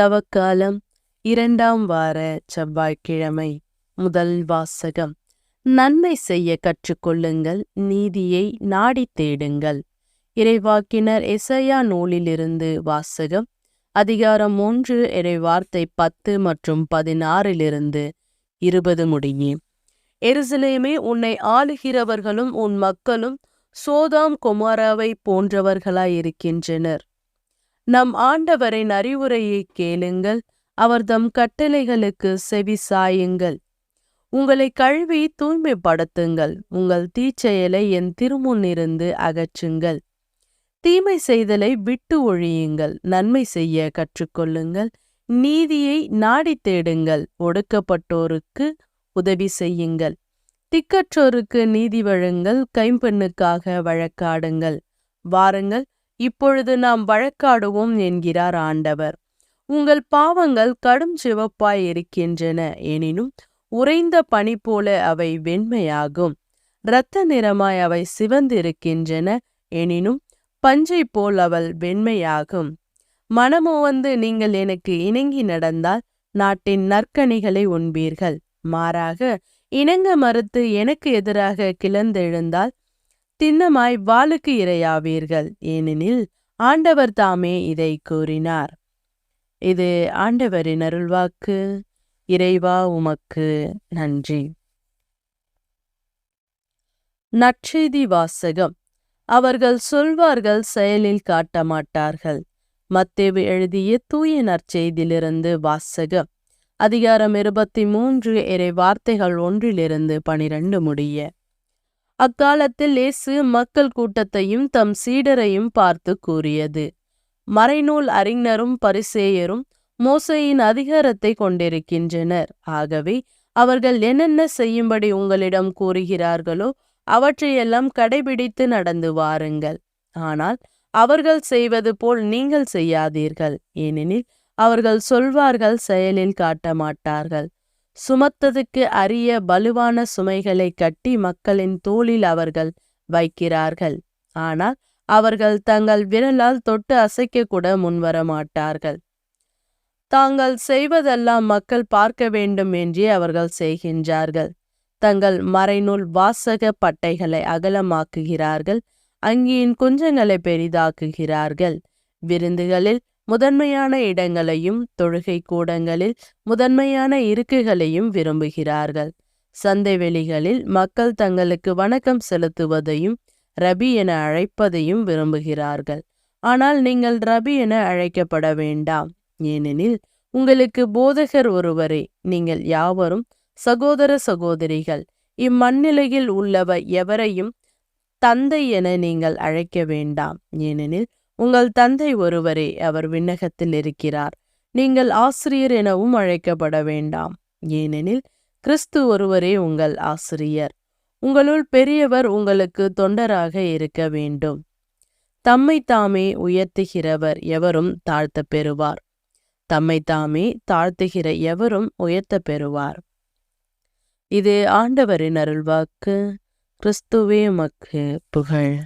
தவக்காலம் இரண்டாம் வார செவ்வாய்க்கிழமை முதல் வாசகம். நன்மை செய்ய கற்றுக்கொள்ளுங்கள் நீதியை நாடித் தேடுங்கள். இறைவாக்கினர் எசையா நூலிலிருந்து வாசகம். அதிகாரம் ஒன்று இறைவார்த்தை பத்து மற்றும் பதினாறிலிருந்து இருபது முடியே. எருசலேமே உன்னை ஆளுகிறவர்களும் உன் மக்களும் சோதாம் குமாராவை போன்றவர்களாயிருக்கின்றனர். நம் ஆண்டவரின் அறிவுரையை கேளுங்கள். அவர்தம் கட்டளைகளுக்கு செவி சாயுங்கள். உங்களை கழுவி தூய்மைப்படுத்துங்கள். உங்கள் தீச்செயலை என் திருமுன்னிருந்து அகற்றுங்கள். தீமை செய்தலை விட்டு ஒழியுங்கள். நன்மை செய்ய கற்றுக்கொள்ளுங்கள். நீதியை நாடித் தேடுங்கள். ஒடுக்கப்பட்டோருக்கு உதவி செய்யுங்கள். திக்கற்றோருக்கு நீதி வழங்கள் கைம்பெண்ணுக்காக வழக்காடுங்கள். வாருங்கள். இப்பொழுது நாம் வழக்காடுவோம் என்கிறார் ஆண்டவர். உங்கள் பாவங்கள் கடும் சிவப்பாய் இருக்கின்றன எனினும் உறைந்த பனி போல அவை வெண்மையாகும். இரத்த நிறமாய் அவை சிவந்திருக்கின்றன எனினும் பஞ்சை போல் அவள் வெண்மையாகும். மனமோ வந்து நீங்கள் எனக்கு இணங்கி நடந்தால் நாட்டின் நற்கனிகளை உண்பீர்கள். மாறாக இணங்க மறுத்து எனக்கு எதிராக கிளந்தெழுந்தால் திண்ணமாய் வாளுக்கு இரையாவீர்கள். ஏனெனில் ஆண்டவர் தாமே இதை கூறினார். இது ஆண்டவரின் அருள்வாக்கு. இறைவா உமக்கு நன்றி. நற்செய்தி வாசகம். அவர்கள் சொல்வார்கள் செயலில் காட்ட மாட்டார்கள் மத்தேவு எழுதிய தூய நற்செய்தியிலிருந்து வாசகம். அதிகாரம் இருபத்தி மூன்று இறை வார்த்தைகள் ஒன்றிலிருந்து பனிரெண்டு முடிய. அக்காலத்தில் இயேசு மக்கள் கூட்டத்தையும் தம் சீடரையும் பார்த்து கூறியது. மறைநூல் அறிஞரும் பரிசேயரும் மோசையின் அதிகாரத்தை கொண்டிருக்கின்றனர். ஆகவே அவர்கள் என்னென்ன செய்யும்படி உங்களிடம் கூறுகிறார்களோ அவற்றையெல்லாம் கடைபிடித்து நடந்து வாருங்கள். ஆனால் அவர்கள் செய்வது போல் நீங்கள் செய்யாதீர்கள். ஏனெனில் அவர்கள் சொல்வார்கள் செயலில் காட்ட மாட்டார்கள் சுமத்ததுக்கு அரிய பலுவான சுமைகளை கட்டி மக்களின் தோளில் அவர்கள் வைக்கிறார்கள். ஆனால் அவர்கள் தங்கள் விரலால் தொட்டு அசைக்க கூட முன்வர மாட்டார்கள் தாங்கள் செய்வதெல்லாம் மக்கள் பார்க்க வேண்டும் என்றே அவர்கள் செய்கின்றார்கள். தங்கள் மறைநூல் வாசக பட்டைகளை அகலமாக்குகிறார்கள். அங்கியின் குஞ்சங்களை பெரிதாக்குகிறார்கள். விருந்துகளில் முதன்மையான இடங்களையும் தொழுகை கூடங்களில் முதன்மையான இருக்குகளையும் விரும்புகிறார்கள். சந்தை வெளிகளில் மக்கள் தங்களுக்கு வணக்கம் செலுத்துவதையும் ரபி என அழைப்பதையும் விரும்புகிறார்கள். ஆனால் நீங்கள் ரபி என அழைக்கப்பட வேண்டாம். ஏனெனில் உங்களுக்கு போதகர் ஒருவரே நீங்கள் யாவரும் சகோதர சகோதரிகள். இம்மண்ணிலையில் உள்ளவ எவரையும் தந்தை என நீங்கள் அழைக்க வேண்டாம். ஏனெனில் உங்கள் தந்தை ஒருவரே அவர் விண்ணகத்தில் இருக்கிறார். நீங்கள் ஆசிரியர் எனவும் அழைக்கப்பட வேண்டாம். ஏனெனில் கிறிஸ்து ஒருவரே உங்கள் ஆசிரியர். உங்களுள் பெரியவர் உங்களுக்கு தொண்டராக இருக்க வேண்டும். தம்மை தாமே உயர்த்துகிறவர் எவரும் தாழ்த்த பெறுவார் தம்மை தாமே தாழ்த்துகிற எவரும் உயர்த்த பெறுவார் இது ஆண்டவரின் அருள்வாக்கு. கிறிஸ்துவே மக்கு புகழ்.